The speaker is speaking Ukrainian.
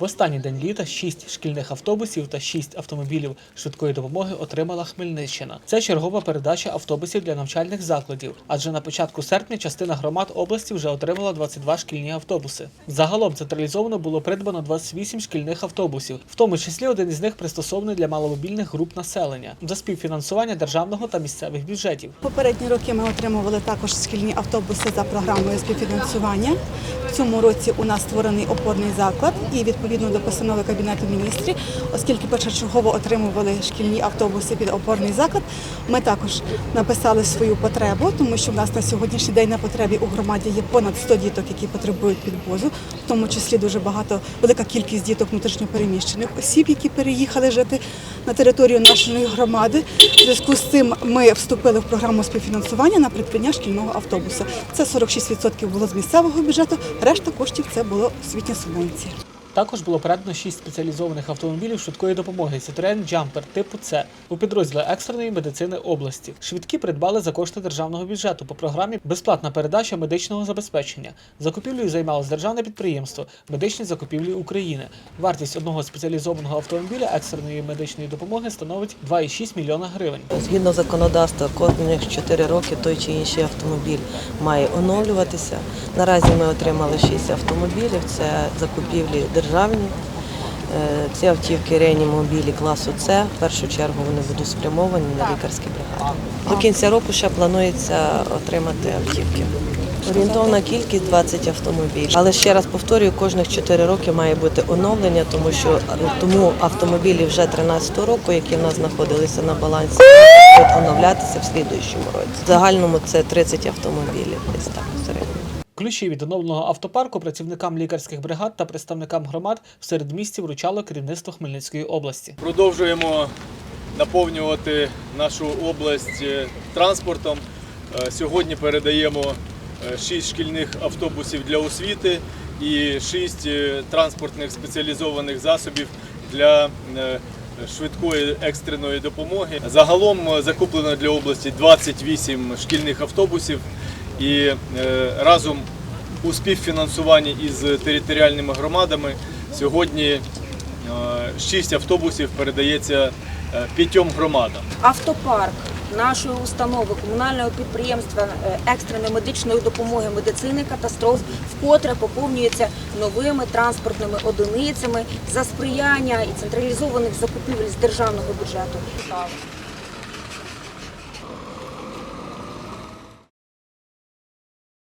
В останній день літа шість шкільних автобусів та шість автомобілів швидкої допомоги отримала Хмельниччина. Це чергова передача автобусів для навчальних закладів, адже на початку серпня частина громад області вже отримала 22 шкільні автобуси. Загалом централізовано було придбано 28 шкільних автобусів, в тому числі один із них пристосований для маломобільних груп населення за співфінансування державного та місцевих бюджетів. Попередні роки ми отримували також шкільні автобуси за програмою співфінансування. В цьому році у нас створений опорний заклад і відповідно до постанови Кабінету міністрів, оскільки першочергово отримували шкільні автобуси під опорний заклад, ми також написали свою потребу, тому що в нас на сьогоднішній день на потребі у громаді є понад 100 діток, які потребують підвозу, в тому числі дуже багато, велика кількість діток внутрішньопереміщених осіб, які переїхали жити на територію нашої громади. В зв'язку з цим ми вступили в програму співфінансування на придбання шкільного автобуса. Це 46% було з місцевого бюджету, решта коштів це було освітня субвенція. Також було передано 6 спеціалізованих автомобілів швидкої допомоги Citroen Jumper типу С у підрозділи екстреної медицини області. Швидкі придбали за кошти державного бюджету по програмі Безплатна передача медичного забезпечення. Закупівлею займалось державне підприємство Медичні закупівлі України. Вартість одного спеціалізованого автомобіля екстреної медичної допомоги становить 2,6 мільйона гривень. Згідно законодавства, кожних 4 роки той чи інший автомобіль має оновлюватися. Наразі ми отримали 6 автомобілів. Це закупівлі державні. Е, Ці автівки реанімобілі класу С. В першу чергу вони будуть спрямовані на лікарські бригади. До кінця року ще планується отримати автівки. Орієнтовна кількість 20 автомобілів. Але ще раз повторюю, кожних 4 роки має бути оновлення, тому що е, тому автомобілі вже 13 року, які в нас знаходилися на балансі, будуть оновлятися в слідуючому році. В загальному це 30 автомобілів, десь так в середньому. Ключі від оновленого автопарку працівникам лікарських бригад та представникам громад в середмісті вручало керівництво Хмельницької області. Продовжуємо наповнювати нашу область е, транспортом. Е, Сьогодні передаємо 6 шкільних автобусів для освіти і 6 транспортних спеціалізованих засобів для е, швидкої екстреної допомоги. Загалом е, закуплено для області 28 шкільних автобусів і е, разом у співфінансуванні із територіальними громадами сьогодні Е, Шість автобусів передається е, п'ятьом громадам. автопарк нашої установи комунального підприємства екстреної медичної допомоги медицини катастроф вкотре поповнюється новими транспортними одиницями за сприяння і централізованих закупівель з державного бюджету.